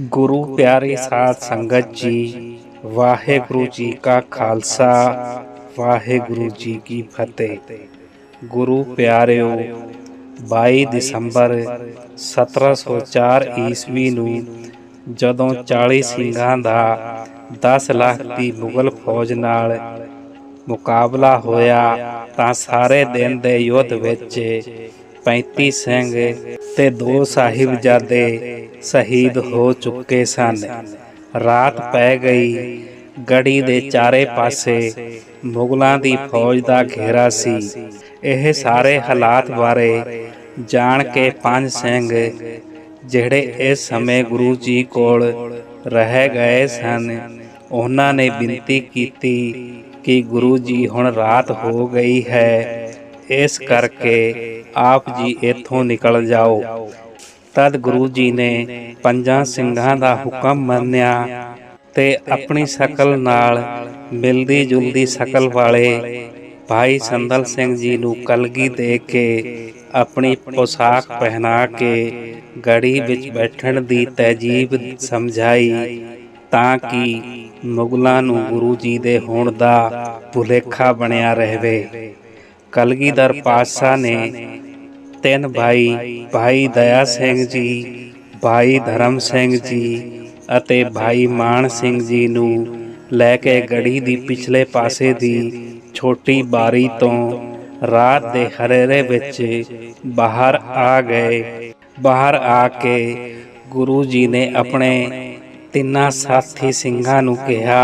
ਗੁਰੂ ਪਿਆਰੀ ਸਾਧ ਸੰਗਤ ਜੀ ਵਾਹਿਗੁਰੂ ਜੀ ਕਾ ਖਾਲਸਾ ਵਾਹਿਗੁਰੂ ਜੀ ਕੀ ਫਤਿਹ। ਗੁਰੂ ਪਿਆਰਿਓ 22 ਦਸੰਬਰ 1704 ਈਸਵੀ ਨੂੰ ਜਦੋਂ 40 ਸਿੰਘਾਂ ਦਾ 10 ਲੱਖ ਦੀ ਮੁਗਲ ਫੌਜ ਨਾਲ ਮੁਕਾਬਲਾ ਹੋਇਆ ਤਾਂ ਸਾਰੇ ਦਿਨ ਦੇ ਯੁੱਧ ਵਿੱਚ 35 ਸਿੰਘ ਤੇ ਦੋ ਸਾਹਿਬਜ਼ਾਦੇ ਸ਼ਹੀਦ ਹੋ ਚੁੱਕੇ ਸਨ। ਰਾਤ ਪੈ ਗਈ। ਗੜੀ ਦੇ ਚਾਰੇ ਪਾਸੇ ਮੁਗਲਾਂ ਦੀ ਫੌਜ ਦਾ ਘੇਰਾ ਸੀ। ਇਹ ਸਾਰੇ ਹਾਲਾਤ ਬਾਰੇ ਜਾਣ ਕੇ ਪੰਜ ਸਿੰਘ ਜਿਹੜੇ ਇਸ ਸਮੇਂ ਗੁਰੂ ਜੀ ਕੋਲ ਰਹਿ ਗਏ ਸਨ, ਉਹਨਾਂ ਨੇ ਬੇਨਤੀ ਕੀਤੀ ਕਿ ਗੁਰੂ ਜੀ ਹੁਣ ਰਾਤ ਹੋ ਗਈ ਹੈ। ਇਸ ਕਰਕੇ ਆਪ ਜੀ ਇੱਥੋਂ ਨਿਕਲ ਜਾਓ। ਤਦ ਗੁਰੂ ਜੀ ਨੇ ਪੰਜਾਂ ਸਿੰਘਾਂ ਦਾ ਹੁਕਮ ਮੰਨਿਆ ਤੇ ਆਪਣੀ ਸ਼ਕਲ ਨਾਲ ਮਿਲਦੀ ਜੁਲਦੀ ਸ਼ਕਲ ਵਾਲੇ ਭਾਈ ਸੰਦਲ ਸਿੰਘ ਜੀ ਨੂੰ ਕਲਗੀ ਦੇ ਕੇ ਆਪਣੀ ਪੋਸ਼ਾਕ ਪਹਿਨਾ ਕੇ ਗੜੀ ਵਿੱਚ ਬੈਠਣ ਦੀ ਤਹਿਜੀਬ ਸਮਝਾਈ ਤਾਂ ਕਿ ਮੁਗਲਾਂ ਨੂੰ ਗੁਰੂ ਜੀ ਦੇ ਹੋਣ ਦਾ ਭੁਲੇਖਾ ਬਣਿਆ ਰਹੇ। ਕਲਗੀਧਰ ਪਾਤਸ਼ਾਹ ਨੇ ਤਿੰਨ ਭਾਈ ਭਾਈ ਦਇਆ ਸਿੰਘ ਜੀ, ਭਾਈ ਧਰਮ ਸਿੰਘ ਜੀ ਅਤੇ ਭਾਈ ਮਾਨ ਸਿੰਘ ਜੀ ਨੂੰ ਲੈ ਕੇ ਗੜੀ ਦੀ ਪਿਛਲੇ ਪਾਸੇ ਦੀ ਛੋਟੀ ਬਾਰੀ ਤੋਂ ਰਾਤ ਦੇ ਹਰੇਰੇ ਵਿੱਚ ਬਾਹਰ ਆ ਗਏ। ਬਾਹਰ ਆ ਕੇ ਗੁਰੂ ਜੀ ਨੇ ਆਪਣੇ ਤਿੰਨਾਂ ਸਾਥੀ ਸਿੰਘਾਂ ਨੂੰ ਕਿਹਾ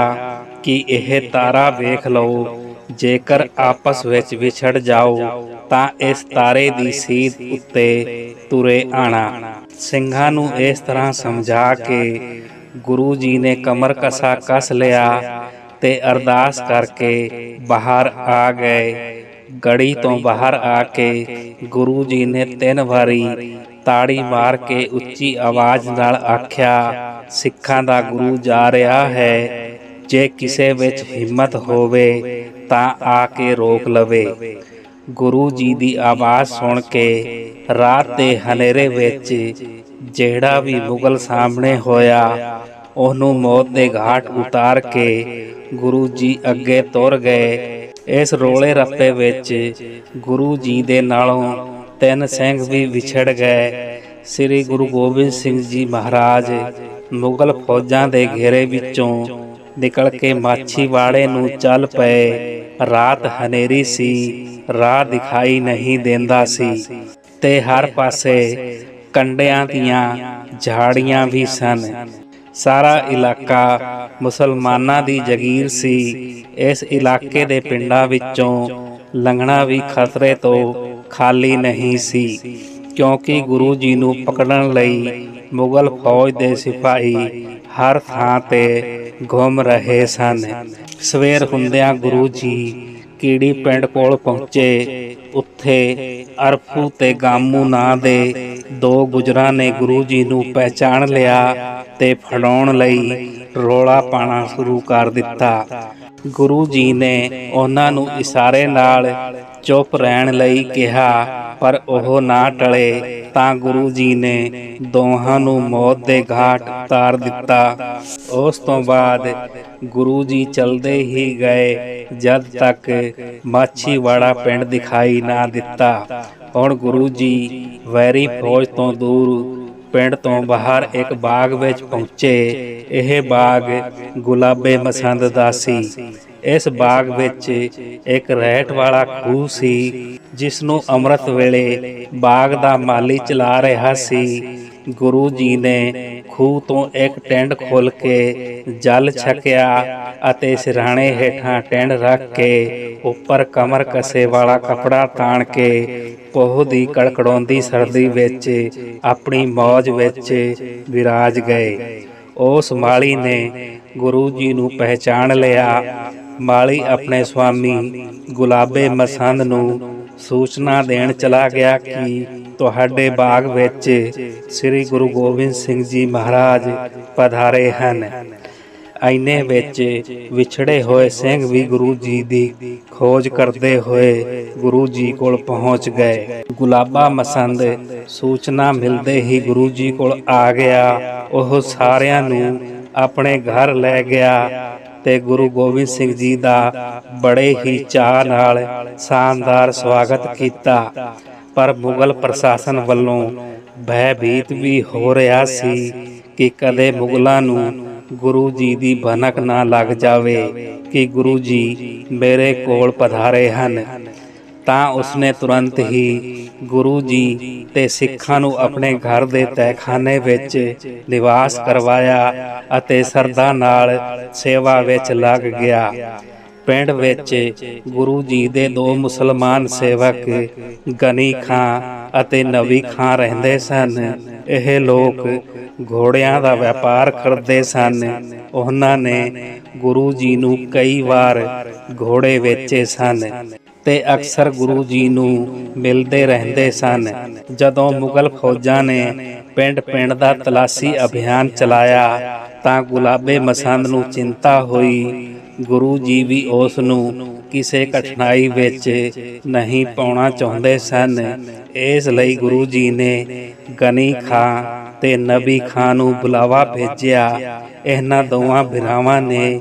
ਕਿ ਇਹ ਤਾਰਾ ਵੇਖ ਲਓ ਜੇਕਰ ਆਪਸ ਵਿੱਚ ਵਿਛੜ ਜਾਓ, ਤਾਂ ਇਸ ਤਾਰੇ ਦੀ ਸੀਧ ਉੱਤੇ ਤੁਰੇ ਆਣਾ। ਸਿੰਘਾਂ ਨੂੰ ਇਸ ਤਰ੍ਹਾਂ ਸਮਝਾ ਕੇ ਗੁਰੂ ਜੀ ਨੇ ਕਮਰ ਕਸਾ ਕਸ ਲਿਆ ਤੇ ਅਰਦਾਸ ਕਰਕੇ ਬਾਹਰ ਆ ਗਏ। ਗੜੀ ਤੋਂ ਬਾਹਰ ਆ ਕੇ ਗੁਰੂ ਜੀ ਨੇ ਤਿੰਨ ਵਾਰੀ ਤਾੜੀ ਮਾਰ ਕੇ ਉੱਚੀ ਆਵਾਜ਼ ਨਾਲ ਆਖਿਆ, ਸਿੱਖਾਂ ਦਾ ਗੁਰੂ ਜਾ ਰਿਹਾ ਹੈ। ਜੇ ਕਿਸੇ ਵਿੱਚ ਹਿੰਮਤ ਹੋਵੇ ਤਾਂ ਆ ਕੇ ਰੋਕ ਲਵੇ। ਗੁਰੂ ਜੀ ਦੀ ਆਵਾਜ਼ ਸੁਣ ਕੇ ਰਾਤ ਦੇ ਹਨੇਰੇ ਵਿੱਚ ਜਿਹੜਾ ਵੀ ਮੁਗਲ ਸਾਹਮਣੇ ਹੋਇਆ, ਉਹਨੂੰ ਮੌਤ ਦੇ ਘਾਟ ਉਤਾਰ ਕੇ ਗੁਰੂ ਜੀ ਅੱਗੇ ਤੁਰ ਗਏ। ਇਸ ਰੋਲੇ ਰੱਪੇ ਵਿੱਚ ਗੁਰੂ ਜੀ ਦੇ ਨਾਲੋਂ ਤਿੰਨ ਸਿੰਘ ਵੀ ਵਿਛੜ ਗਏ। ਸ੍ਰੀ ਗੁਰੂ ਗੋਬਿੰਦ ਸਿੰਘ ਜੀ ਮਹਾਰਾਜ ਮੁਗਲ ਫੌਜਾਂ ਦੇ ਘੇਰੇ ਵਿੱਚੋਂ ਨਿਕਲ ਕੇ ਮਾਛੀਵਾੜੇ ਨੂੰ ਚੱਲ ਪਏ। ਰਾਤ ਹਨੇਰੀ ਸੀ, ਰਾਹ ਦਿਖਾਈ ਨਹੀਂ ਦਿੰਦਾ ਸੀ ਤੇ ਹਰ ਪਾਸੇ ਕੰਡਿਆਂ ਦੀਆਂ ਝਾੜੀਆਂ ਵੀ ਸਨ। ਸਾਰਾ ਇਲਾਕਾ ਮੁਸਲਮਾਨਾਂ ਦੀ ਜਗੀਰ ਸੀ। ਇਸ ਇਲਾਕੇ ਦੇ ਪਿੰਡਾਂ ਵਿੱਚੋਂ ਲੰਘਣਾ ਵੀ ਖਤਰੇ ਤੋਂ ਖਾਲੀ ਨਹੀਂ ਸੀ, ਕਿਉਂਕਿ ਗੁਰੂ ਜੀ ਨੂੰ ਪਕੜਨ ਲਈ ਮੁਗਲ ਫੌਜ ਦੇ ਸਿਪਾਹੀ ਹਰ ਥਾਂ ਤੇ ਘੁੰਮ ਰਹੇ ਸਨ। ਸਵੇਰ ਹੁੰਦਿਆਂ ਗੁਰੂ ਜੀ ਕੀੜੀ ਪਿੰਡ ਕੋਲ ਪਹੁੰਚੇ। ਉੱਥੇ ਅਰਫੂ ਤੇ ਗਾਮੂ ਨਾਂ ਦੇ ਦੋ ਗੁਜਰਾਂ ਨੇ ਗੁਰੂ ਜੀ ਨੂੰ ਪਹਿਚਾਣ ਲਿਆ ਤੇ ਫੜਾਉਣ ਲਈ ਰੋਲਾ ਪਾਣਾ ਸ਼ੁਰੂ ਕਰ ਦਿੱਤਾ। ਗੁਰੂ ਜੀ ਨੇ ਉਹਨਾਂ ਨੂੰ ਇਸ਼ਾਰੇ ਨਾਲ ਚੁੱਪ ਰਹਿਣ ਲਈ ਕਿਹਾ, ਪਰ ਉਹ ਨਾ ਟਲੇ। ਤਾਂ ਗੁਰੂ ਜੀ ਨੇ ਦੋਹਾਂ ਨੂੰ ਮੌਤ ਦੇ ਘਾਟ ਉਤਾਰ ਦਿੱਤਾ। ਉਸ ਤੋਂ ਬਾਅਦ ਗੁਰੂ ਜੀ ਚਲਦੇ ਹੀ ਗਏ, ਜਦ ਤੱਕ ਮਾਛੀਵਾੜਾ ਪਿੰਡ ਦਿਖਾਈ ਨਾ ਦਿੱਤਾ। ਹੁਣ ਗੁਰੂ ਜੀ ਵੈਰੀ ਫੌਜ ਤੋਂ ਦੂਰ ਪਿੰਡ ਤੋਂ ਬਾਹਰ ਇੱਕ ਬਾਗ ਵਿੱਚ ਪਹੁੰਚੇ। ਇਹ ਬਾਗ ਗੁਲਾਬੇ ਮਸੰਦ ਦਾ ਸੀ। ਇਸ ਬਾਗ ਵਿੱਚ ਇੱਕ ਰਹਿਟ ਵਾਲਾ ਖੂਹ ਸੀ ਜਿਸ ਨੂੰ ਅੰਮ੍ਰਿਤ ਵੇਲੇ ਬਾਗ ਦਾ ਮਾਲੀ ਚਲਾ ਰਿਹਾ ਸੀ। ਗੁਰੂ ਜੀ ਨੇ ਖੂਹ ਤੋਂ ਇੱਕ ਟੈਂਡ ਖੋਲ ਕੇ ਜਲ ਛਕਿਆ ਅਤੇ ਸਿਰਹਾਣੇ ਹੇਠਾਂ ਟੈਂਡ ਰੱਖ ਕੇ ਉੱਪਰ ਕਮਰ ਕਸੇ ਵਾਲਾ ਕਪੜਾ ਤਾਣ ਕੇ ਪੋਹ ਦੀ ਕੜਕੜਾਉਂਦੀ ਸਰਦੀ ਵਿੱਚ ਆਪਣੀ ਮੌਜ ਵਿੱਚ ਵਿਰਾਜ ਗਏ। ਉਸ ਮਾਲੀ ਨੇ ਗੁਰੂ ਜੀ ਨੂੰ ਪਹਿਚਾਣ ਲਿਆ। ਮਾਲੀ ਆਪਣੇ ਸੁਆਮੀ ਗੁਲਾਬੇ ਮਸੰਦ ਨੂੰ ਸੂਚਨਾ ਦੇਣ ਚਲਾ ਗਿਆ ਕਿ ਤੁਹਾਡੇ ਬਾਗ ਵਿੱਚ ਸ੍ਰੀ ਗੁਰੂ ਗੋਬਿੰਦ ਸਿੰਘ ਜੀ ਮਹਾਰਾਜ ਪਧਾਰੇ ਹਨ। ਐਨੇ ਵਿੱਚ ਵਿਛੜੇ ਹੋਏ ਸਿੰਘ ਵੀ ਗੁਰੂ ਜੀ ਦੀ ਖੋਜ ਕਰਦੇ ਹੋਏ ਗੁਰੂ ਜੀ ਕੋਲ ਪਹੁੰਚ ਗਏ। ਗੁਲਾਬਾ ਮਸੰਦ ਸੂਚਨਾ ਮਿਲਦੇ ਹੀ ਗੁਰੂ ਜੀ ਕੋਲ ਆ ਗਿਆ। ਉਹ ਸਾਰਿਆਂ ਨੂੰ ਆਪਣੇ ਘਰ ਲੈ ਗਿਆ। ਤੇ ਗੁਰੂ ਗੋਬਿੰਦ ਸਿੰਘ ਜੀ ਦਾ ਬੜੇ ਹੀ ਚਾਅ ਨਾਲ ਸ਼ਾਨਦਾਰ ਸਵਾਗਤ ਕੀਤਾ। ਪਰ ਮੁਗਲ ਪ੍ਰਸ਼ਾਸਨ ਵੱਲੋਂ ਭੈਭੀਤ ਵੀ ਹੋ ਰਿਹਾ ਸੀ ਕਿ ਕਦੇ ਮੁਗਲਾਂ ਨੂੰ ਗੁਰੂ ਜੀ ਦੀ ਭਨਕ ਨਾ ਲੱਗ ਜਾਵੇ ਕਿ ਗੁਰੂ ਜੀ ਮੇਰੇ ਕੋਲ ਪਧਾਰੇ ਹਨ। ਤਾਂ ਉਸਨੇ ਤੁਰੰਤ ਹੀ ਗੁਰੂ ਜੀ ਤੇ ਸਿੱਖਾਂ ਨੂੰ ਆਪਣੇ ਘਰ ਦੇ ਤਹਿਖਾਨੇ ਵਿੱਚ ਨਿਵਾਸ ਕਰਵਾਇਆ ਅਤੇ ਸਰਦਾ ਨਾਲ ਸੇਵਾ ਵਿੱਚ ਲੱਗ ਗਿਆ। ਪਿੰਡ ਵਿੱਚ ਗੁਰੂ ਜੀ ਦੇ ਦੋ ਮੁਸਲਮਾਨ ਸੇਵਕ ਗਨੀ ਖਾਂ ਅਤੇ ਨਵੀ ਖਾਂ ਰਹਿੰਦੇ ਸਨ। ਇਹ ਲੋਕ ਘੋੜਿਆਂ ਦਾ ਵਪਾਰ ਕਰਦੇ ਸਨ। ਉਹਨਾਂ ਨੇ ਗੁਰੂ ਜੀ ਨੂੰ ਕਈ ਵਾਰ ਘੋੜੇ ਵੇਚੇ ਸਨ। ਤੇ ਅਕਸਰ ਗੁਰੂ ਜੀ ਨੂੰ ਮਿਲਦੇ ਰਹਿੰਦੇ ਸਨ। ਜਦੋਂ ਮੁਗਲ ਫੌਜਾਂ ਨੇ ਪਿੰਡ-ਪਿੰਡ ਦਾ ਤਲਾਸ਼ੀ ਅਭਿਆਨ ਚਲਾਇਆ, ਤਾਂ ਗੁਲਾਬੇ ਮਸੰਦ ਨੂੰ ਚਿੰਤਾ ਹੋਈ। ਗੁਰੂ ਜੀ ਵੀ ਉਸ ਨੂੰ ਕਿਸੇ ਕਠਿਨਾਈ ਵਿੱਚ ਨਹੀਂ ਪਾਉਣਾ ਚਾਹੁੰਦੇ ਸਨ। ਇਸ ਲਈ ਗੁਰੂ ਜੀ ਨੇ ਗਨੀ ਖਾਂ ਤੇ ਨਬੀ ਖਾਂ ਨੂੰ ਬੁਲਾਵਾ ਭੇਜਿਆ। ਇਹਨਾਂ ਦੋਵਾਂ ਬਿਰਾਵਾਂ ਨੇ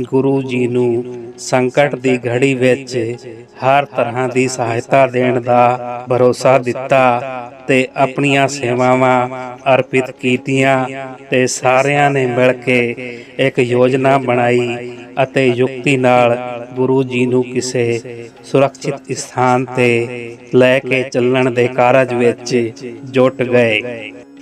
ਗੁਰੂ ਜੀ ਨੂੰ ਸੰਕਟ ਦੀ ਘੜੀ ਵਿੱਚ ਹਰ ਤਰ੍ਹਾਂ ਦੀ ਸਹਾਇਤਾ ਦੇਣ ਦਾ ਭਰੋਸਾ ਦਿੱਤਾ ਤੇ ਆਪਣੀਆਂ ਸੇਵਾਵਾਂ ਅਰਪਿਤ ਕੀਤੀਆਂ ਤੇ ਸਾਰਿਆਂ ਨੇ ਮਿਲ ਕੇ ਇੱਕ ਯੋਜਨਾ ਬਣਾਈ ਅਤੇ ਯੁਕਤੀ ਨਾਲ ਗੁਰੂ ਜੀ ਨੂੰ ਕਿਸੇ ਸੁਰੱਖਿਅਤ ਸਥਾਨ ਤੇ ਲੈ ਕੇ ਚੱਲਣ ਦੇ ਕਾਰਜ ਵਿੱਚ ਜੁਟ ਗਏ।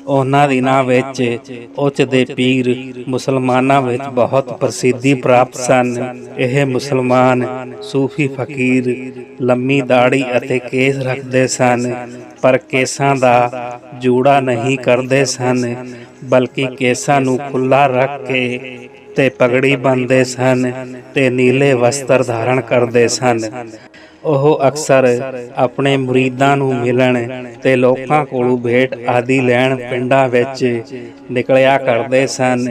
ਉਹਨਾਂ ਦਿਨਾਂ ਵਿੱਚ ਉੱਚ ਦੇ ਪੀਰ ਮੁਸਲਮਾਨਾਂ ਵਿੱਚ ਬਹੁਤ ਪ੍ਰਸਿੱਧੀ ਪ੍ਰਾਪਤ ਸਨ। ਇਹ ਮੁਸਲਮਾਨ ਸੂਫੀ ਫਕੀਰ ਲੰਮੀ ਦਾੜੀ ਅਤੇ ਕੇਸ ਰੱਖਦੇ ਸਨ, ਪਰ ਕੇਸਾਂ ਦਾ ਜੂੜਾ ਨਹੀਂ ਕਰਦੇ ਸਨ, ਬਲਕਿ ਕੇਸਾਂ ਨੂੰ ਖੁੱਲਾ ਰੱਖ ਕੇ ਤੇ ਪਗੜੀ ਬੰਨਦੇ ਸਨ ਤੇ ਨੀਲੇ ਵਸਤਰ ਧਾਰਨ ਕਰਦੇ ਸਨ। ਉਹ ਅਕਸਰ ਆਪਣੇ ਮੁਰੀਦਾਂ ਨੂੰ ਮਿਲਣ ਤੇ ਲੋਕਾਂ ਕੋਲੋਂ ਭੇਟ ਆਦਿ ਲੈਣ ਪਿੰਡਾਂ ਵਿੱਚ ਨਿਕਲਿਆ ਕਰਦੇ ਸਨ।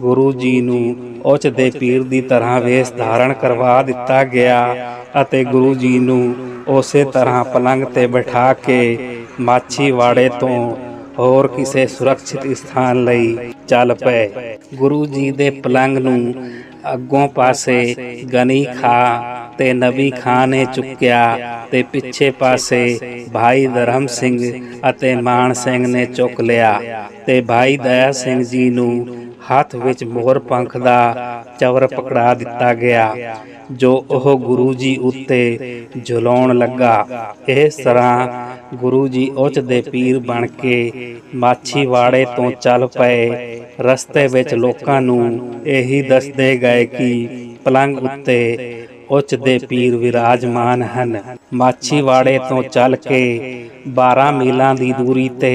ਗੁਰੂ ਜੀ ਨੂੰ ਉੱਚ ਦੇ ਪੀਰ ਦੀ ਤਰ੍ਹਾਂ ਵੇਸ਼ ਧਾਰਨ ਕਰਵਾ ਦਿੱਤਾ ਗਿਆ ਅਤੇ ਗੁਰੂ ਜੀ ਨੂੰ ਉਸੇ ਤਰ੍ਹਾਂ ਪਲੰਗ ਤੇ ਬਿਠਾ ਕੇ ਮਾਛੀਵਾੜੇ ਤੋਂ ਹੋਰ ਕਿਸੇ ਸੁਰੱਖਿਅਤ ਸਥਾਨ ਲਈ ਚੱਲ ਪਏ। ਗੁਰੂ ਜੀ ਦੇ ਪਲੰਗ ਨੂੰ ਅੱਗੋਂ ਪਾਸੇ ਗਨੀ ਖਾ ਤੇ ਨਬੀ ਖਾਨ ਨੇ ਚੁੱਕਿਆ ਤੇ ਪਿੱਛੇ ਪਾਸੇ ਭਾਈ ਧਰਮ ਸਿੰਘ ਅਤੇ ਮਾਨ ਸਿੰਘ ਨੇ ਚੁੱਕ ਲਿਆ ਤੇ ਭਾਈ ਦਇਆ ਸਿੰਘ ਜੀ ਨੂੰ ਹੱਥ ਵਿੱਚ ਮੋਹਰ ਪੰਖ ਦਾ ਚਵਰ ਪਕੜਾ ਦਿੱਤਾ ਗਿਆ, ਜੋ ਉਹ ਗੁਰੂ ਜੀ ਉੱਤੇ ਝੁਲਾਉਣ ਲੱਗਾ। ਇਸ ਤਰ੍ਹਾਂ ਗੁਰੂ ਜੀ ਉੱਚ ਦੇ ਪੀਰ ਬਣ ਕੇ ਮਾਛੀਵਾੜੇ ਤੋਂ ਚੱਲ ਪਏ। ਰਸਤੇ ਵਿੱਚ ਲੋਕਾਂ ਨੂੰ ਇਹੀ ਦੱਸਦੇ ਗਏ ਕਿ ਪਲੰਗ ਉੱਤੇ ਉੱਚ ਦੇ ਪੀਰ ਵਿਰਾਜਮਾਨ ਹਨ। ਮਾਛੀਵਾੜੇ ਤੋਂ ਚੱਲ ਕੇ 12 ਮੀਲਾਂ ਦੀ ਦੂਰੀ ਤੇ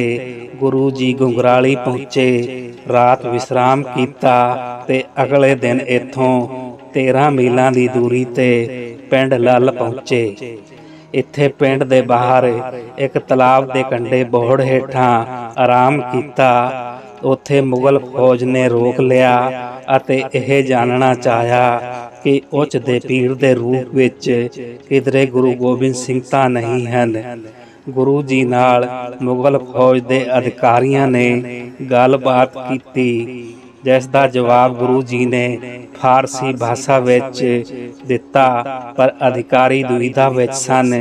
ਗੁਰੂ ਜੀ ਗੁੰਗਰਾਲੀ ਪਹੁੰਚੇ। ਰਾਤ ਵਿਸਰਾਮ ਕੀਤਾ ਤੇ ਅਗਲੇ ਦਿਨ ਇੱਥੋਂ 13 ਮੀਲਾਂ ਦੀ ਦੂਰੀ ਤੇ ਪਿੰਡ ਲੱਲ ਪਹੁੰਚੇ। ਇੱਥੇ ਪਿੰਡ ਦੇ ਬਾਹਰ ਇੱਕ ਤਲਾਬ ਦੇ ਕੰਢੇ ਬੋਹੜ ਹੇਠਾਂ ਆਰਾਮ ਕੀਤਾ। ਉੱਥੇ ਮੁਗਲ ਫੌਜ ਨੇ ਰੋਕ ਲਿਆ ਅਤੇ ਇਹ ਜਾਣਨਾ ਚਾਹਿਆ ਕਿ ਉੱਚ ਦੇ ਪੀਰ ਦੇ ਰੂਪ ਵਿੱਚ ਕਿਧਰੇ ਗੁਰੂ ਗੋਬਿੰਦ ਸਿੰਘ ਤਾਂ ਨਹੀਂ ਹਨ। ਗੁਰੂ ਜੀ ਨਾਲ ਮੁਗਲ ਫੌਜ ਦੇ ਅਧਿਕਾਰੀਆਂ ਨੇ ਗੱਲਬਾਤ ਕੀਤੀ, ਜਿਸ ਦਾ ਜਵਾਬ ਗੁਰੂ ਜੀ ਨੇ ਫਾਰਸੀ ਭਾਸ਼ਾ ਵਿੱਚ ਦਿੱਤਾ, ਪਰ ਅਧਿਕਾਰੀ ਦੁਵਿਧਾ ਵਿੱਚ ਸਨ।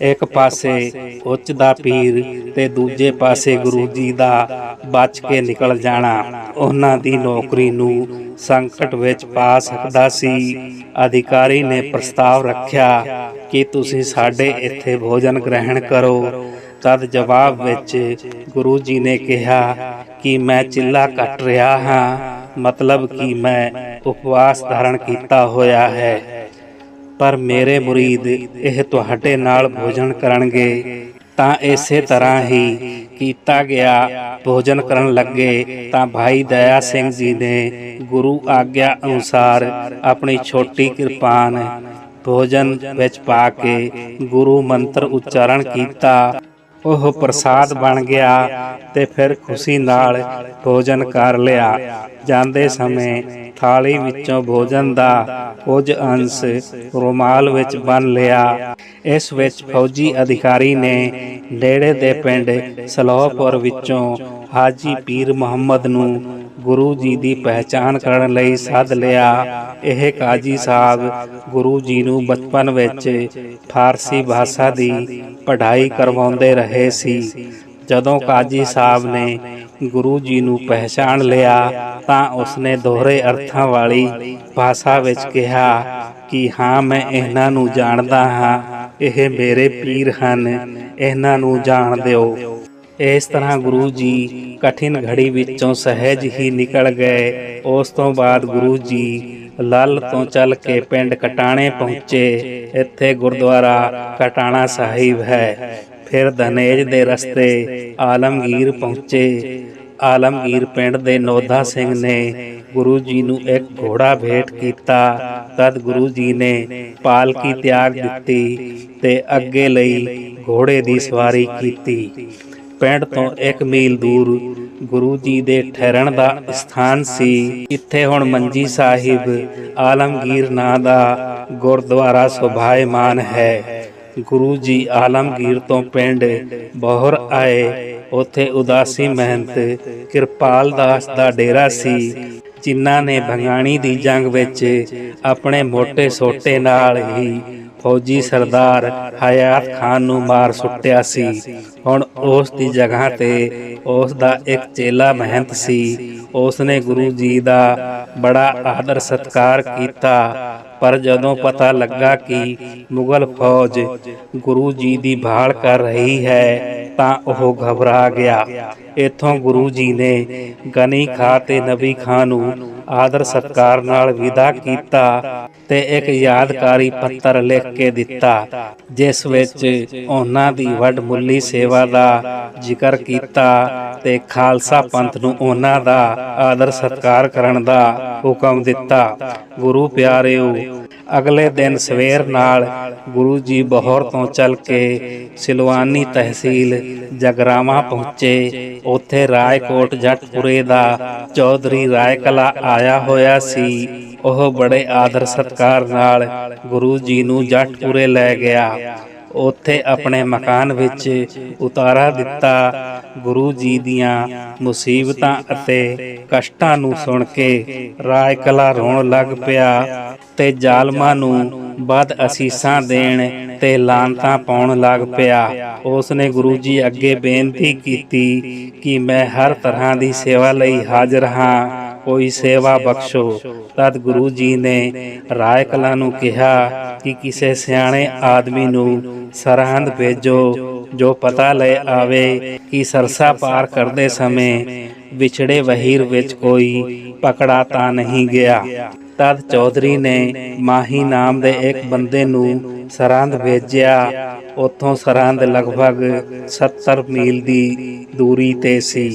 ਇੱਕ ਪਾਸੇ ਉੱਚ ਦਾ ਪੀਰ ਤੇ ਦੂਜੇ ਪਾਸੇ ਗੁਰੂ ਜੀ ਦਾ ਬਚ ਕੇ ਨਿਕਲ ਜਾਣਾ। ਉਹਨਾਂ ਦੀ ਨੌਕਰੀ ਨੂੰ ਸੰਕਟ ਵਿੱਚ ਪਾ ਸਕਦਾ ਸੀ। ਅਧਿਕਾਰੀ ਨੇ ਪ੍ਰਸਤਾਵ ਰੱਖਿਆ ਕਿ ਤੁਸੀਂ ਸਾਡੇ ਇੱਥੇ ਭੋਜਨ ਗ੍ਰਹਿਣ ਕਰੋ। ਤਦ ਜਵਾਬ ਵਿੱਚ ਗੁਰੂ ਜੀ ਨੇ ਕਿਹਾ ਕਿ ਮੈਂ ਚਿੱਲਾ ਕੱਟ ਰਿਹਾ ਹਾਂ। ਮਤਲਬ ਕਿ ਮੈਂ ਉਪਵਾਸ ਧਾਰਨ ਕੀਤਾ ਹੋਇਆ ਹੈ। ਪਰ ਮੇਰੇ ਮੁਰੀਦ ਇਹ ਤੁਹਾਡੇ ਨਾਲ ਭੋਜਨ ਕਰਨਗੇ, ਤਾਂ ਇਸੇ ਤਰ੍ਹਾਂ ਹੀ ਕੀਤਾ ਗਿਆ। ਭੋਜਨ ਕਰਨ ਲੱਗੇ ਤਾਂ ਭਾਈ ਦਇਆ ਸਿੰਘ ਜੀ ਨੇ ਗੁਰੂ ਆਗਿਆ ਅਨੁਸਾਰ ਆਪਣੀ ਛੋਟੀ ਕਿਰਪਾਨ ਭੋਜਨ ਵਿੱਚ ਪਾ ਕੇ ਗੁਰੂ ਮੰਤਰ ਉਚਾਰਨ ਕੀਤਾ। ਉਹ ਪ੍ਰਸਾਦ ਬਣ ਗਿਆ ਤੇ ਫਿਰ ਖੁਸ਼ੀ ਨਾਲ ਭੋਜਨ ਕਰ ਲਿਆ। ਜਾਂਦੇ ਸਮੇਂ ਥਾਲੀ ਵਿੱਚੋਂ ਭੋਜਨ ਦਾ ਕੁਝ ਅੰਸ਼ ਰੁਮਾਲ ਵਿੱਚ ਬੰਨ ਲਿਆ। ਇਸ ਵਿੱਚ ਫੌਜੀ ਅਧਿਕਾਰੀ ਨੇ ਨੇੜੇ ਦੇ ਪਿੰਡ ਸਲੋਹਪੁਰ ਵਿੱਚੋਂ ਹਾਜੀ ਪੀਰ ਮੁਹੰਮਦ ਨੂੰ ਗੁਰੂ ਜੀ ਦੀ ਪਹਿਚਾਣ ਕਰਨ ਲਈ ਸੱਦ ਲਿਆ। ਇਹ ਕਾਜੀ ਸਾਹਿਬ ਗੁਰੂ ਜੀ ਨੂੰ ਬਚਪਨ ਵਿੱਚ ਫਾਰਸੀ ਭਾਸ਼ਾ ਦੀ ਪੜ੍ਹਾਈ ਕਰਵਾਉਂਦੇ ਰਹੇ ਸੀ। ਜਦੋਂ ਕਾਜੀ ਸਾਹਿਬ ਨੇ ਗੁਰੂ ਜੀ ਨੂੰ ਪਹਿਚਾਣ ਲਿਆ, ਤਾਂ ਉਸਨੇ ਦੋਹਰੇ ਅਰਥਾਂ ਵਾਲੀ ਭਾਸ਼ਾ ਵਿੱਚ ਕਿਹਾ ਕਿ ਹਾਂ, ਮੈਂ ਇਹਨਾਂ ਨੂੰ ਜਾਣਦਾ ਹਾਂ। ਇਹ ਮੇਰੇ ਪੀਰ ਹਨ, ਇਹਨਾਂ ਨੂੰ ਜਾਣ ਦਿਓ। ਇਸ ਤਰ੍ਹਾਂ ਗੁਰੂ ਜੀ ਕਠਿਨ ਘੜੀ ਵਿੱਚੋਂ ਸਹਿਜ ਹੀ ਨਿਕਲ ਗਏ। ਉਸ ਤੋਂ ਬਾਅਦ ਗੁਰੂ ਜੀ ਲੱਲ ਤੋਂ ਚੱਲ ਕੇ ਪਿੰਡ ਕਟਾਣੇ ਪਹੁੰਚੇ। ਇੱਥੇ ਗੁਰਦੁਆਰਾ ਕਟਾਣਾ ਸਾਹਿਬ ਹੈ। ਫਿਰ ਦਨੇਜ ਦੇ ਰਸਤੇ ਆਲਮਗੀਰ ਪਹੁੰਚੇ। ਆਲਮਗੀਰ ਪਿੰਡ ਦੇ ਨੋਧਾ ਸਿੰਘ ਨੇ ਗੁਰੂ ਜੀ ਨੂੰ ਇੱਕ ਘੋੜਾ ਭੇਟ ਕੀਤਾ। ਤਦ ਗੁਰੂ ਜੀ ਨੇ ਪਾਲਕੀ ਤਿਆਗ ਦਿੱਤੀ ਤੇ ਅੱਗੇ ਲਈ ਘੋੜੇ ਦੀ ਸਵਾਰੀ ਕੀਤੀ। ਪਿੰਡ ਤੋਂ 1 ਮੀਲ ਦੂਰ ਗੁਰੂ ਜੀ ਦੇ ਠਹਿਰਣ ਦਾ ਸਥਾਨ ਸੀ। ਇੱਥੇ ਹੁਣ ਮੰਜੀ ਸਾਹਿਬ ਆਲਮਗੀਰ ਨਾਂ ਦਾ ਗੁਰਦੁਆਰਾ ਸੁਭਾਇਮਾਨ ਹੈ। ਗੁਰੂ ਜੀ ਆਲਮਗੀਰ ਤੋਂ ਪਿੰਡ ਬਹਰ ਆਏ। ਉੱਥੇ ਉਦਾਸੀ ਮਹੰਤ ਕਿਰਪਾਲ ਦਾਸ ਦਾ ਡੇਰਾ ਸੀ, ਜਿਨ੍ਹਾਂ ਨੇ ਭੰਗਾਣੀ ਦੀ ਜੰਗ ਵਿੱਚ ਆਪਣੇ ਮੋਟੇ ਸੋਟੇ ਨਾਲ ਹੀ ਫੌਜੀ ਸਰਦਾਰ ਹਯਾਤ ਖਾਨ ਨੂੰ ਮਾਰ ਸੁੱਟਿਆ ਸੀ। ਹੁਣ ਉਸ ਦੀ ਜਗ੍ਹਾ ਤੇ ਉਸ ਦਾ ਇੱਕ ਚੇਲਾ ਮਹੰਤ ਸੀ। ਉਸ ਨੇ ਗੁਰੂ ਜੀ ਦਾ ਬੜਾ ਆਦਰ ਸਤਕਾਰ ਕੀਤਾ। ਪਰ ਜਦੋਂ ਪਤਾ ਲੱਗਾ ਕਿ ਮੁਗਲ ਫੌਜ ਗੁਰੂ ਜੀ ਦੀ ਭਾਲ ਕਰ ਰਹੀ ਹੈ ਤਾਂ ਉਹ ਘਬਰਾ ਗਿਆ। ਇਥੋਂ ਗੁਰੂ ਜੀ ਨੇ ਗਨੀ ਖਾਂ ਤੇ ਨਬੀ ਖਾਂ ਨੂੰ ਆਦਰ ਸਤਕਾਰ ਨਾਲ ਵਿਦਾ ਕੀਤਾ ਤੇ ਇੱਕ ਯਾਦਕਾਰੀ ਪੱਤਰ ਲਿਖ ਕੇ ਦਿੱਤਾ, ਜਿਸ ਵਿੱਚ ਉਹਨਾਂ ਦੀ ਵੱਡ ਵੱਡਮੁੱਲੀ ਸੇਵਾ ਦਾ ਜ਼ਿਕਰ ਕੀਤਾ ਤੇ ਖਾਲਸਾ ਪੰਥ ਨੂੰ ਉਹਨਾਂ ਦਾ ਆਦਰ ਸਤਕਾਰ ਕਰਨ ਦਾ ਹੁਕਮ ਦਿੱਤਾ। ਗੁਰੂ ਪਿਆਰਿਓ ਅਗਲੇ ਦਿਨ ਸਵੇਰ ਨਾਲ ਗੁਰੂ ਜੀ ਬਹੌਰ ਤੋਂ ਚੱਲ ਕੇ ਸਿਲਵਾਨੀ ਤਹਿਸੀਲ ਜਗਰਾਵਾ ਪਹੁੰਚੇ। ਉੱਥੇ ਰਾਏਕੋਟ ਜੱਟਪੁਰੇ ਦਾ ਚੌਧਰੀ ਰਾਏਕਲਾ ਆਇਆ ਹੋਇਆ ਸੀ। ਉਹ ਬੜੇ ਆਦਰ ਸਤਕਾਰ ਨਾਲ ਗੁਰੂ ਜੀ ਨੂੰ ਜੱਟਪੁਰੇ ਲੈ ਗਿਆ। ਉੱਥੇ ਆਪਣੇ ਮਕਾਨ ਵਿੱਚ ਉਤਾਰਾ ਦਿੱਤਾ ਗੁਰੂ ਜੀ ਦੀਆਂ ਮੁਸੀਬਤਾਂ ਅਤੇ ਕਸ਼ਟਾਂ ਨੂੰ ਸੁਣ ਕੇ ਰਾਇਕਲਾ ਰੋਣ ਲੱਗ ਪਿਆ ਤੇ ਜ਼ਾਲਮਾਂ ਨੂੰ ਵੱਧ ਅਸੀਸਾਂ ਦੇਣ ਤੇ ਲਾਂਤਾਂ ਪਾਉਣ ਲੱਗ ਪਿਆ। ਉਸ ਨੇ ਗੁਰੂ ਜੀ ਅੱਗੇ ਬੇਨਤੀ ਕੀਤੀ ਕਿ ਮੈਂ ਹਰ ਤਰ੍ਹਾਂ ਦੀ ਸੇਵਾ ਲਈ ਹਾਜ਼ਰ ਹਾਂ। ਕੋਈ ਸੇਵਾ ਬਖਸ਼ੋ। ਤਦ ਗੁਰੂ ਜੀ ਨੇ ਰਾਏ ਕਲਾ ਨੂੰ ਕਿਹਾ ਕਿ ਕਿਸੇ ਸਿਆਣੇ ਆਦਮੀ ਨੂੰ ਸਰਹੰਦ ਭੇਜੋ, ਜੋ ਪਤਾ ਲੈ ਆਵੇ ਕਿ ਸਰਸਾ ਪਾਰ ਕਰਦੇ ਸਮੇਂ ਵਿਛੜੇ ਵਹੀਰ ਵਿੱਚ ਕੋਈ ਪਕੜਾ ਤਾਂ ਨਹੀਂ ਗਿਆ। ਤਦ ਚੌਧਰੀ ਨੇ ਮਾਹੀ ਨਾਮ ਦੇ ਇੱਕ ਬੰਦੇ ਨੂੰ ਸਰਹੰਦ ਵੇਚਿਆ, ਉੱਥੋਂ ਸਰਹੰਦ ਲਗਭਗ 70 ਮੀਲ ਦੀ ਦੂਰੀ ਤੇ ਸੀ।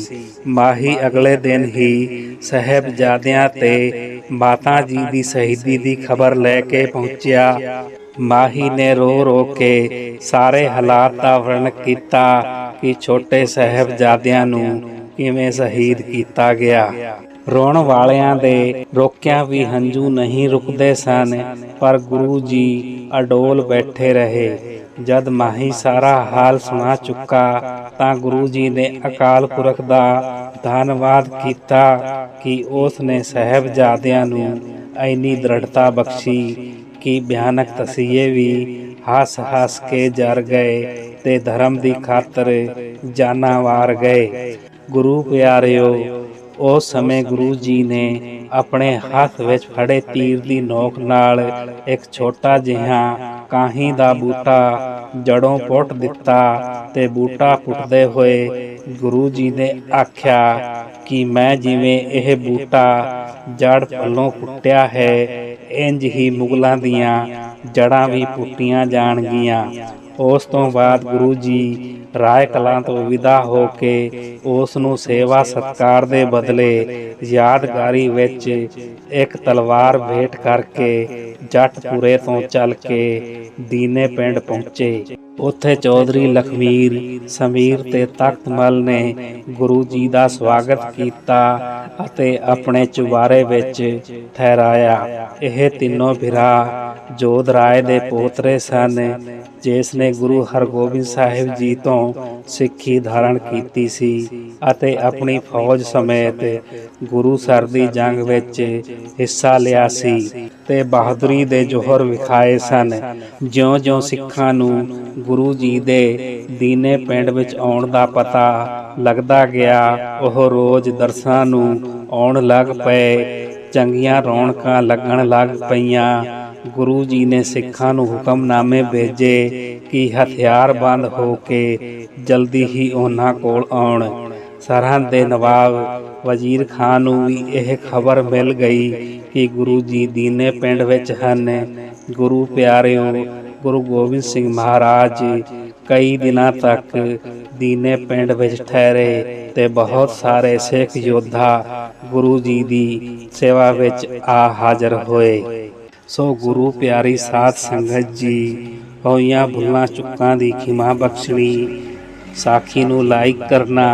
ਮਾਹੀ ਅਗਲੇ ਦਿਨ ਹੀ ਸਹਿਬਜ਼ਾਦਿਆਂ ਤੇ ਮਾਤਾ ਜੀ ਦੀ ਸ਼ਹੀਦੀ ਦੀ ਖਬਰ ਲੈ ਕੇ ਪਹੁੰਚਿਆ। ਮਾਹੀ ਨੇ ਰੋ ਰੋ ਕੇ ਸਾਰੇ ਹਾਲਾਤ ਦਾ ਵਰਣਨ ਕੀਤਾ ਕਿ ਛੋਟੇ ਸਹਿਬਜ਼ਾਦਿਆਂ ਨੂੰ ਕਿਵੇਂ ਸ਼ਹੀਦ ਕੀਤਾ ਗਿਆ। ਰੋਣ ਵਾਲਿਆਂ ਦੇ ਰੋਕਿਆਂ ਵੀ ਹੰਝੂ ਨਹੀਂ ਰੁਕਦੇ ਸਨ, ਪਰ ਗੁਰੂ ਜੀ ਅਡੋਲ ਬੈਠੇ ਰਹੇ। ਜਦ ਮਾਹੀ ਸਾਰਾ ਹਾਲ ਸੁਣਾ ਚੁੱਕਾ, ਤਾਂ ਗੁਰੂ ਜੀ ਨੇ ਅਕਾਲ ਪੁਰਖ ਦਾ ਧੰਨਵਾਦ ਕੀਤਾ ਕਿ ਉਸ ਨੇ ਸਹਿਬਜ਼ਾਦਿਆਂ ਨੂੰ ਐਨੀ ਦ੍ਰਿੜਤਾ ਬਖਸ਼ੀ ਕਿ ਭਿਆਨਕ ਤਸੀਹੇ ਵੀ ਹੱਸ ਹੱਸ ਕੇ ਜਰ ਗਏ ਤੇ ਧਰਮ ਦੀ ਖਾਤਰ ਜਾਨਾਂ ਵਾਰ ਗਏ। ਗੁਰੂ ਪਿਆਰਿਓ ਉਸ ਸਮੇਂ ਗੁਰੂ ਜੀ ਨੇ ਆਪਣੇ ਹੱਥ ਵਿੱਚ ਫੜੇ ਤੀਰ ਦੀ ਨੋਕ ਨਾਲ ਇੱਕ ਛੋਟਾ ਜਿਹਾ ਕਾਹੀ ਦਾ ਬੂਟਾ ਜੜੋਂ ਪੁੱਟ ਦਿੱਤਾ ਤੇ ਬੂਟਾ ਪੁੱਟਦੇ ਹੋਏ ਗੁਰੂ ਜੀ ਨੇ ਆਖਿਆ ਕਿ ਮੈਂ ਜਿਵੇਂ ਇਹ ਬੂਟਾ ਜੜ ਫਲੋਂ ਪੁੱਟਿਆ ਹੈ ਇੰਜ ਹੀ ਮੁਗਲਾਂ ਦੀਆਂ ਜੜਾਂ ਵੀ ਪੁੱਟੀਆਂ ਜਾਣਗੀਆਂ। ਉਸ ਤੋਂ ਬਾਅਦ ਗੁਰੂ ਜੀ ਰਾਏ ਕਲਾਂ ਤੋਂ ਵਿਦਾ ਹੋ ਕੇ ਉਸ ਨੂੰ ਸੇਵਾ ਸਤਕਾਰ ਦੇ ਬਦਲੇ ਯਾਦਗਾਰੀ ਵਿੱਚ ਇੱਕ ਤਲਵਾਰ ਭੇਟ ਕਰਕੇ ਜੱਟਪੁਰੇ ਤੋਂ ਚੱਲ ਕੇ ਦੀਨੇ ਪਿੰਡ ਪਹੁੰਚੇ। ਉੱਥੇ ਚੌਧਰੀ ਲਖਮੀਰ ਸਮੀਰ ਤੇ ਤਖਤਮਲ ਨੇ ਗੁਰੂ ਜੀ ਦਾ ਸਵਾਗਤ ਕੀਤਾ ਅਤੇ ਆਪਣੇ ਚੁਬਾਰੇ ਵਿੱਚ ਠਹਿਰਾਇਆ। ਇਹ ਤਿੰਨੋਂ ਭਰਾ ਜੋਧ ਰਾਏ ਦੇ ਪੋਤਰੇ ਸਨ, ਜਿਸ ਨੇ ਗੁਰੂ ਹਰਗੋਬਿੰਦ ਸਾਹਿਬ ਜੀ ਤੋਂ ਸਿੱਖੀ ਧਾਰਨ ਕੀਤੀ ਸੀ ਅਤੇ ਆਪਣੀ ਫੌਜ ਸਮੇਤ ਗੁਰੂ ਸਰ ਦੀ ਜੰਗ ਵਿੱਚ ਹਿੱਸਾ ਲਿਆ ਸੀ ਤੇ ਬਹਾਦਰੀ ਦੇ ਜੋਹਰ ਵਿਖਾਏ ਸਨ। ਜਿਉਂ-ਜਿਉਂ ਸਿੱਖਾਂ ਨੂੰ ਗੁਰੂ ਜੀ ਦੇ ਦੀਨੇ ਪਿੰਡ ਵਿੱਚ ਆਉਣ ਦਾ ਪਤਾ ਲੱਗਦਾ ਗਿਆ। ਉਹ ਰੋਜ਼ ਦਰਸਾਂ ਨੂੰ ਆਉਣ ਲੱਗ ਪਏ। ਚੰਗੀਆਂ ਰੌਣਕਾਂ ਲੱਗਣ ਲੱਗ ਪਈਆਂ। ਗੁਰੂ ਜੀ ਨੇ ਸਿੱਖਾਂ ਨੂੰ ਹੁਕਮਨਾਮੇ ਭੇਜੇ ਕਿ ਹਥਿਆਰਬੰਦ ਹੋ ਕੇ ਜਲਦੀ ਹੀ ਉਹਨਾਂ ਕੋਲ ਆਉਣ। ਸਰਹੰਦ ਦੇ ਨਵਾਬ ਵਜ਼ੀਰ ਖਾਨ ਨੂੰ ਵੀ ਇਹ ਖਬਰ ਮਿਲ ਗਈ ਕਿ ਗੁਰੂ ਜੀ ਦੀਨੇ ਪਿੰਡ ਵਿੱਚ ਹਨ। ਗੁਰੂ ਪਿਆਰਿਓ ਗੁਰੂ ਗੋਬਿੰਦ ਸਿੰਘ ਮਹਾਰਾਜ ਕਈ ਦਿਨਾਂ ਤੱਕ ਦੀਨੇ ਪਿੰਡ ਵਿੱਚ ਠਹਿਰੇ ਤੇ ਬਹੁਤ ਸਾਰੇ ਸਿੱਖ ਯੋਧਾ ਗੁਰੂ ਜੀ ਦੀ ਸੇਵਾ ਵਿੱਚ ਆ ਹਾਜ਼ਰ ਹੋਏ। ਸੋ ਗੁਰੂ ਪਿਆਰੀ ਸਾਧ ਸੰਗਤ ਜੀ, ਹੋਈਆਂ ਭੁੱਲਾਂ ਚੁੱਕਾਂ ਦੀ ਖਿਮਾ ਬਖਸ਼ਣੀ, ਸਾਖੀ ਨੂੰ ਲਾਈਕ ਕਰਨਾ,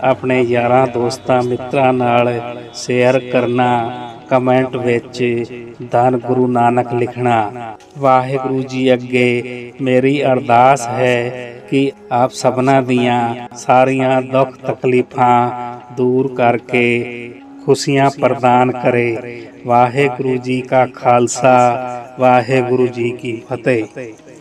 ਆਪਣੇ ਯਾਰਾਂ ਦੋਸਤਾਂ ਮਿੱਤਰਾਂ ਨਾਲ ਸ਼ੇਅਰ ਕਰਨਾ ਕਮੈਂਟ ਵਿੱਚ ਧੰਨ ਗੁਰੂ ਨਾਨਕ ਲਿਖਣਾ। ਵਾਹਿਗੁਰੂ ਜੀ ਅੱਗੇ ਮੇਰੀ ਅਰਦਾਸ ਹੈ ਕਿ ਆਪ ਸਭਨਾਂ ਦੀਆਂ ਸਾਰੀਆਂ ਦੁੱਖ ਤਕਲੀਫਾਂ ਦੂਰ ਕਰਕੇ ਖੁਸ਼ੀਆਂ ਪ੍ਰਦਾਨ ਕਰੇ। ਵਾਹਿਗੁਰੂ ਜੀ ਕਾ ਖਾਲਸਾ, ਵਾਹਿਗੁਰੂ ਜੀ ਕੀ ਫਤਿਹ।